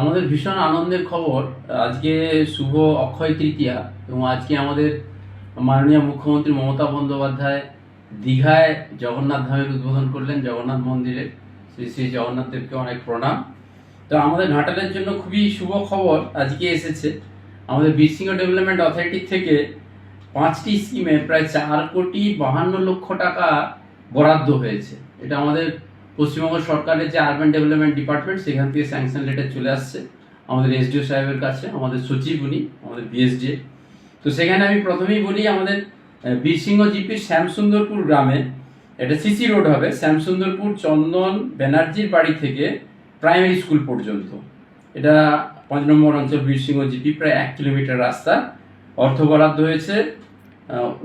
আমাদের ভীষণ আনন্দের খবর। আজকে শুভ অক্ষয় তৃতীয়া এবং আজকে আমাদের মাননীয় মুখ্যমন্ত্রী মমতা বন্দ্যোপাধ্যায় দীঘায় জগন্নাথ ধামের উদ্বোধন করলেন জগন্নাথ মন্দিরে। শ্রী শ্রী জগন্নাথ দেবকে অনেক প্রণাম। তো আমাদের ঘাটালের জন্য খুবই শুভ খবর আজকে এসেছে। আমাদের বীরসিংহ ডেভেলপমেন্ট অথরিটি থেকে পাঁচটি স্কিমে প্রায় চার কোটি বাহান্ন লক্ষ টাকা বরাদ্দ হয়েছে। এটা আমাদের পশ্চিমবঙ্গ সরকারের যে আরবান ডেভেলপমেন্ট ডিপার্টমেন্ট সেখান থেকে স্যাংশন লেটার চলে আসছে আমাদের এসডিও সাহেবের কাছে, আমাদের সচিব উনি, আমাদের বিএসডি তো সেখানে আমি প্রথমেই বলি আমাদের বীরসিংহ জিপির শ্যামসুন্দরপুর গ্রামে এটা সিসি রোড হবে, শ্যামসুন্দরপুর চন্দন ব্যানার্জির বাড়ি থেকে প্রাইমারি স্কুল পর্যন্ত। এটা পাঁচ নম্বর অঞ্চল বীরসিংহ জিপি, প্রায় এক কিলোমিটার রাস্তা। অর্থ বরাদ্দ হয়েছে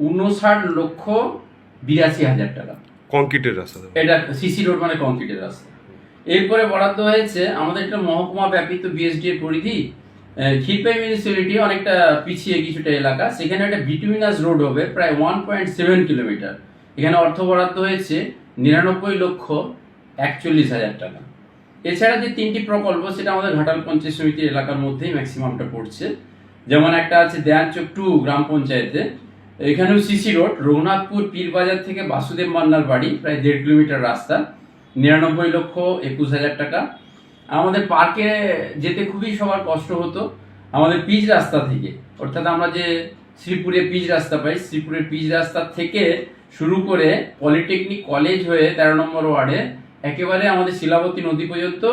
উনষাট লক্ষ বিরাশি হাজার টাকা। কংক্রিটের রাস্তা এটা সিসি রোড মানে কংক্রিটের রাস্তা। এরপরে বরাদ্দ হয়েছে আমাদের একটা মহকুমা ব্যাপিত বিএসডি এর পরিধি খিরপাই মিউনিসিপ্যালিটি অনেকটা পিছিয়ে কিছুটা এলাকা, সেখানে একটা বিটুমিনাস রোড হবে, প্রায় ওয়ান পয়েন্ট সেভেন কিলোমিটার এখানে অর্থ বরাদ্দ হয়েছে নিরানব্বই লক্ষ একচল্লিশ হাজার টাকা। এছাড়া যে তিনটি প্রকল্প, সেটা আমাদের ঘাটাল পঞ্চায়েত সমিতির এলাকার মধ্যেই ম্যাক্সিমামটা পড়ছে। যেমন একটা আছে দেয়ানচক টু গ্রাম পঞ্চায়েতে। এখানেও সিসি রোড, রঘুনাথপুর পীরবাজার থেকে বাসুদেব মান্নার বাড়ি, প্রায় দেড় কিলোমিটার রাস্তা, নিরানব্বই লক্ষ একুশ হাজার টাকা। আমাদের পার্কে যেতে খুবই সবার কষ্ট হতো। আমাদের পিচ রাস্তা থেকে, অর্থাৎ আমরা যে শ্রীপুরে পিচ রাস্তা পাই, শ্রীপুরের পিচ রাস্তা থেকে শুরু করে পলিটেকনিক কলেজ হয়ে তেরো নম্বর ওয়ার্ডে একেবারে আমাদের শিলাবতী নদী পর্যন্ত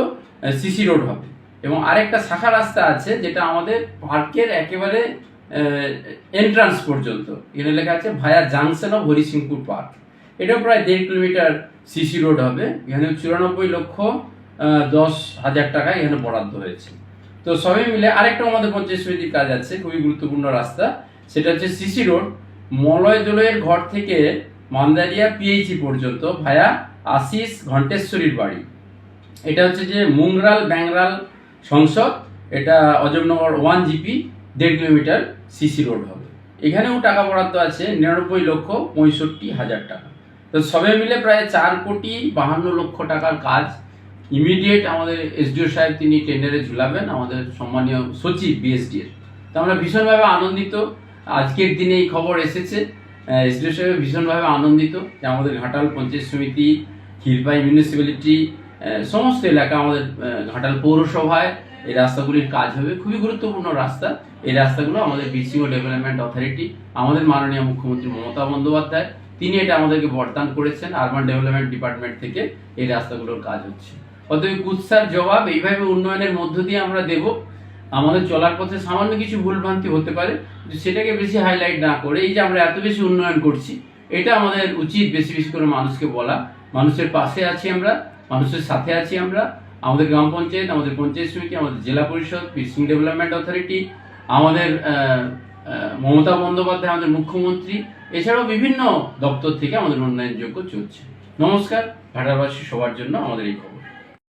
সিসি রোড হবে। এবং আরেকটা শাখা রাস্তা আছে, যেটা আমাদের পার্কের একেবারে এন্ট্রান্স পর্যন্ত। এখানে লেখা আছে via junction of Harisinghpur park এটাও প্রায় দেড় কিলোমিটার সিসি রোড হবে। এখানে চুরানব্বই লক্ষ দশ হাজার টাকা এখানে বরাদ্দ হয়েছে। তো সবই মিলে আরেকটা আমাদের পঞ্চায়েত সমিতির কাজ আছে, খুবই গুরুত্বপূর্ণ রাস্তা। সেটা হচ্ছে সিসি রোড মলয় দোলয়ের ঘর থেকে মান্দারিয়া পিএইচি পর্যন্ত ভায়া আশিস ঘণ্টেশ্বরীর বাড়ি। এটা হচ্ছে যে মুংরাল ব্যাংরাল সংসদ, এটা অজমনগর ওয়ান জিপি দেড় কিলোমিটার সিসি রোড হবে। এখানেও টাকা বরাদ্দ আছে নিরানব্বই লক্ষ পঁয়ষট্টি হাজার টাকা। তো সবে মিলে প্রায় চার কোটি বাহান্ন লক্ষ টাকার কাজ। ইমিডিয়েট আমাদের এসডিও সাহেব তিনি টেন্ডারে ঝুলাবেন, আমাদের সম্মানীয় সচিব বিএসডি এর। তো আমরা ভীষণভাবে আনন্দিত। আজকের দিনে এই খবর এসেছে। এসডিও সাহেব ভীষণভাবে আনন্দিত যে আমাদের ঘাটাল পঞ্চায়েত সমিতি হিলপাই মিউনিসিপ্যালিটি সমস্ত এলাকা আমাদের ঘাটাল পৌরসভায় এই রাস্তাগুলির কাজ হবে। খুবই গুরুত্বপূর্ণ রাস্তা। এই রাস্তাগুলো আমাদের বীরসিংহ ডেভেলপমেন্ট অথরিটি আমাদের মাননীয় মুখ্যমন্ত্রী মমতা বন্দ্যোপাধ্যায়, তিনি এটা আমাদেরকে বরদান করেছেন আরবান ডেভেলপমেন্ট ডিপার্টমেন্ট থেকে এই রাস্তাগুলোর কাজ হচ্ছে। অতএব কুৎসার জবাব এইভাবে উন্নয়নের মধ্য দিয়ে আমরা দেব। আমাদের চলার পথে সামান্য কিছু ভুলভ্রান্তি হতে পারে সেটাকে বেশি হাইলাইট না করে এই যে আমরা এত বেশি উন্নয়ন করছি, এটা আমাদের উচিত বেশি বেশি করে মানুষকে বলা। মানুষের পাশে আছি আমরা মানুষের সাথে আছি আমরা। আমাদের গ্রাম পঞ্চায়েত, আমাদের পঞ্চায়েত সমিতি, আমাদের জেলা পরিষদ, পিসিং ডেভেলপমেন্ট অথরিটি, আমাদের মমতা বন্দ্যোপাধ্যায়, আমাদের মুখ্যমন্ত্রী, এছাড়াও বিভিন্ন দপ্তর থেকে আমাদের উন্নয়নযোগ্য চলছে। নমস্কার ভাটারবাসী সবার জন্য আমাদের এই খবর।